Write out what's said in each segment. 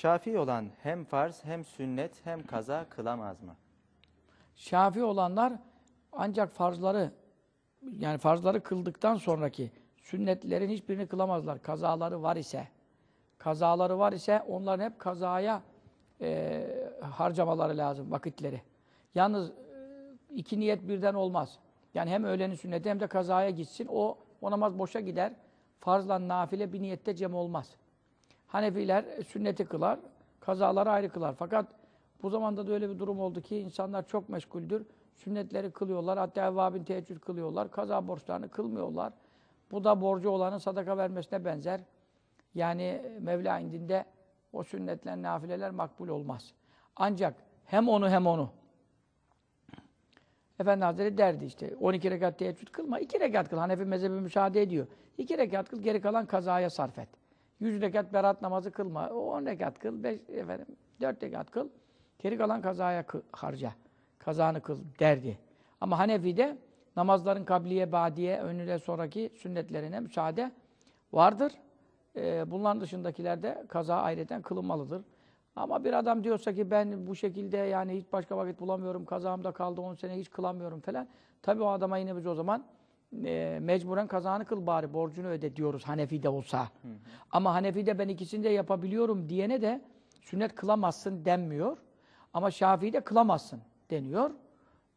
Şafii olan hem farz hem sünnet hem kaza kılamaz mı? Şafi olanlar ancak farzları yani farzları kıldıktan sonraki sünnetlerin hiçbirini kılamazlar. Kazaları var ise kazaları var ise onların hep kazaya e, harcamaları lazım vakitleri. Yalnız e, iki niyet birden olmaz. Yani hem öğlenin sünneti hem de kazaya gitsin. O, o namaz boşa gider. Farzla nafile bir niyette cem olmaz. Hanefiler e, sünneti kılar, kazaları ayrı kılar. Fakat bu zamanda da öyle bir durum oldu ki insanlar çok meşguldür. Sünnetleri kılıyorlar, hatta evvabin teheccüd kılıyorlar, kaza borçlarını kılmıyorlar. Bu da borcu olanın sadaka vermesine benzer. Yani e, Mevla indinde o sünnetler, nafileler makbul olmaz. Ancak hem onu hem onu. Efendi Hazretleri derdi işte 12 rekat teheccüd kılma, 2 rekat kıl. Hanefi mezhebi müsaade ediyor. 2 rekat kıl, geri kalan kazaya sarf et. 100 rekat berat namazı kılma, 10 rekat kıl, 5 efendim 4 rekat kıl. Geri kalan kazaya harca. Kazanı kıl derdi. Ama Hanefi'de namazların kabliye, badiye, önüne sonraki sünnetlerine müsaade vardır. Ee, bunların dışındakilerde kaza ayrıca kılınmalıdır. Ama bir adam diyorsa ki ben bu şekilde yani hiç başka vakit bulamıyorum, kazamda kaldı 10 sene hiç kılamıyorum falan. Tabii o adama yine biz o zaman e, mecburen kazanı kıl bari, borcunu öde diyoruz Hanefi'de olsa. Ama Hanefi'de ben ikisini de yapabiliyorum diyene de sünnet kılamazsın denmiyor. Ama Şafii'de kılamazsın deniyor.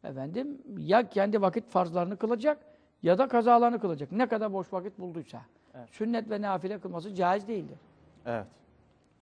Efendim ya kendi vakit farzlarını kılacak ya da kazalarını kılacak. Ne kadar boş vakit bulduysa. Sünnet ve nafile kılması caiz değildir. Evet.